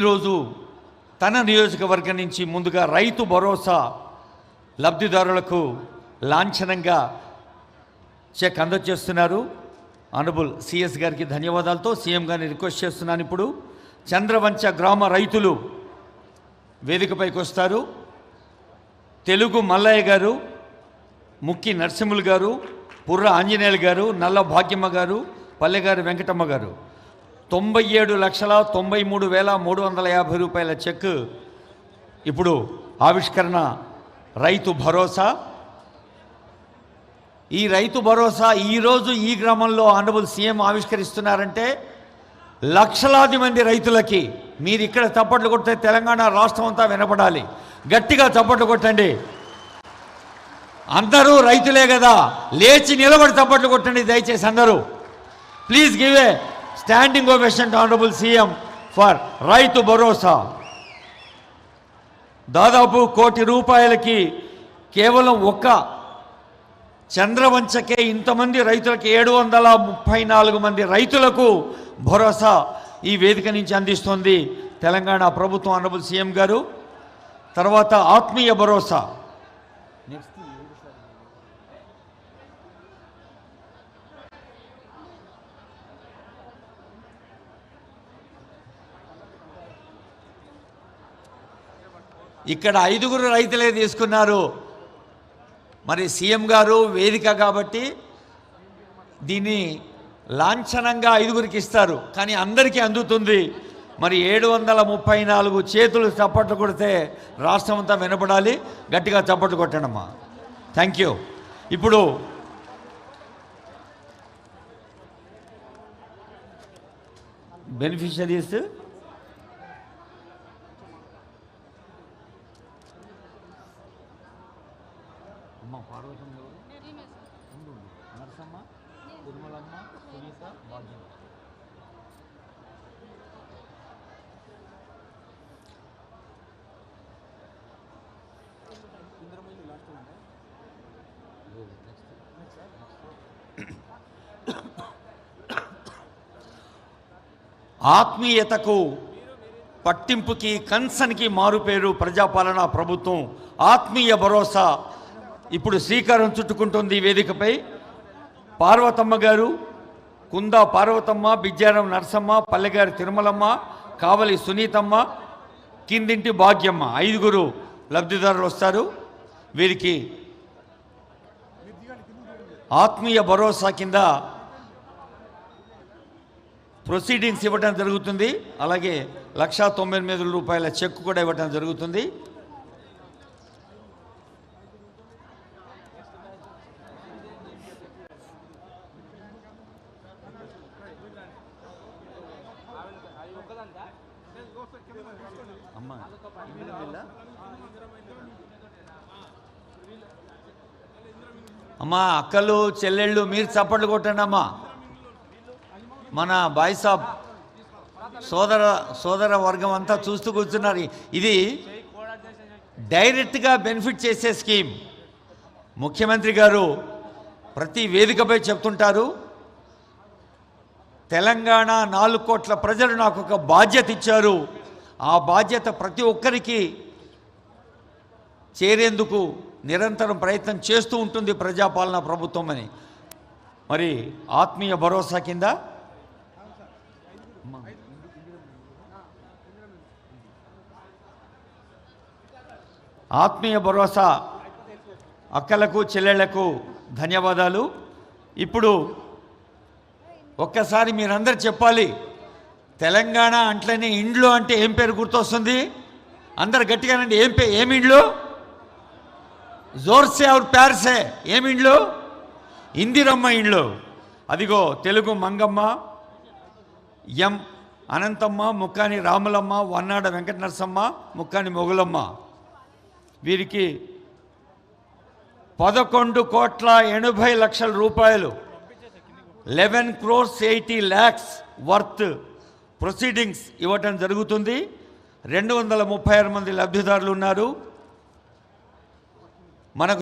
ఈరోజు తన నియోజకవర్గం నుంచి ముందుగా రైతు భరోసా లబ్ధిదారులకు లాంఛనంగా చెక్ అందజేస్తున్నారు. అనుబుల్ సిఎస్ గారికి ధన్యవాదాలతో సీఎం గారిని రిక్వెస్ట్ చేస్తున్నాను ఇప్పుడు. చంద్రవంచ గ్రామ రైతులు వేదికపైకి వస్తారు. తెలుగు మల్లయ్య గారు ముక్కి నరసింహులు గారు పుర్ర ఆంజనేయులు గారు నల్ల భాగ్యమ్మ గారు పల్లెగారి వెంకటమ్మ గారు. తొంభై ఏడు లక్షల తొంభై మూడు వేల మూడు వందల యాభై రూపాయల చెక్ ఇప్పుడు ఆవిష్కరణ రైతు భరోసా. ఈ రైతు భరోసా ఈరోజు ఈ గ్రామంలో ఆనబుల్ సీఎం ఆవిష్కరిస్తున్నారంటే లక్షలాది మంది రైతులకి మీరు ఇక్కడ చప్పట్లు కొడితే తెలంగాణ రాష్ట్రం అంతా వినపడాలి. గట్టిగా చప్పట్లు కొట్టండి. అందరూ రైతులే కదా. లేచి నిలబడి చప్పట్లు కొట్టండి దయచేసి అందరూ. Please give a standing ovation honourable CM for Rythu Bharosa దాదాపు కోటి రూపాయలకి కేవలం ఒక్క చంద్రవంచకే ఇంతమంది రైతులకు ఏడు వందల ముప్పై నాలుగు మంది రైతులకు భరోసా ఈ వేదిక నుంచి అందిస్తోంది తెలంగాణ ప్రభుత్వం అనబుల్ సీఎం గారు. తర్వాత ఆత్మీయ భరోసా. నెక్స్ట్ ఇక్కడ ఐదుగురు రైతులే తీసుకున్నారు. మరి సీఎం గారు వేదిక కాబట్టి దీన్ని లాంఛనంగా ఐదుగురికి ఇస్తారు. కానీ అందరికీ అందుతుంది. మరి ఏడు వందల ముప్పై నాలుగు చేతులు చప్పట్లు కొడితే రాష్ట్రం అంతా వినపడాలి. గట్టిగా చప్పట్లు కొట్టడమ్మా. థ్యాంక్ యూ ఇప్పుడు బెనిఫిషరీస్ అమ్మ పార్వతమ్మ ఎవరు ఉండు, ఉండు. నరసమ్మ తిరుమలమ్మ సునీత భాగ్యం ఆత్మీయతకు పట్టింపుకి కన్సన్కి మారుపేరు ప్రజాపాలన ప్రభుత్వం. ఆత్మీయ భరోసా ఇప్పుడు శ్రీకారం చుట్టుకుంటుంది ఈ వేదికపై. పార్వతమ్మ గారు కుందా పార్వతమ్మ బిజ్జారం నరసమ్మ పల్లెగారి తిరుమలమ్మ కావలి సునీతమ్మ కిందింటి భాగ్యమ్మ ఐదుగురు లబ్ధిదారులు వస్తారు. వీరికి ఆత్మీయ భరోసా కింద ప్రొసీడింగ్స్ ఇవ్వడం జరుగుతుంది. అలాగే లక్షా తొంభై ఎనిమిది రూపాయల చెక్ కూడా ఇవ్వడం జరుగుతుంది. అమ్మా. అమ్మా అక్కలు చెల్లెళ్ళు మీరు చప్పట్లు కొట్టండి అమ్మా. మన బాయ్సాబ్ సోదర సోదర వర్గం అంతా చూస్తూ కూర్చున్నారు. ఇది డైరెక్ట్గా బెనిఫిట్ చేసే స్కీమ్. ముఖ్యమంత్రి గారు ప్రతి వేదికపై చెప్తుంటారు. తెలంగాణ నాలుగు కోట్ల ప్రజలు నాకు ఒక బాధ్యత ఇచ్చారు. ఆ బాధ్యత ప్రతి ఒక్కరికి చేరేందుకు నిరంతరం ప్రయత్నం చేస్తూ ఉంటుంది ప్రజాపాలన ప్రభుత్వం అని. మరి ఆత్మీయ భరోసా కింద? ఆత్మీయ భరోసా అక్కలకు చెల్లెళ్ళకు ధన్యవాదాలు. ఇప్పుడు ఒక్కసారి మీరందరు చెప్పాలి. తెలంగాణ అంట్లనే ఇండ్లు అంటే ఏం పేరు గుర్తొస్తుంది? అందరు గట్టిగానండి ఏం పే ఏమి ఇండ్లు? జోర్సే ఆర్ ప్యార్సే ఏమి ఇండ్లు? ఇందిరమ్మ ఇండ్లు. అదిగో తెలుగు మంగమ్మ ఎం అనంతమ్మ ముక్కాని రాములమ్మ వన్నాడ వెంకట నరసమ్మ ముక్కాని మొగులమ్మ. వీరికి పదకొండు కోట్ల ఎనభై లక్షల రూపాయలు. Eleven crores eighty lakhs worth proceedings ఇవ్వటం జరుగుతుంది. రెండు వందల ముప్పై ఆరు మంది లబ్ధిదారులు ఉన్నారు. మనకు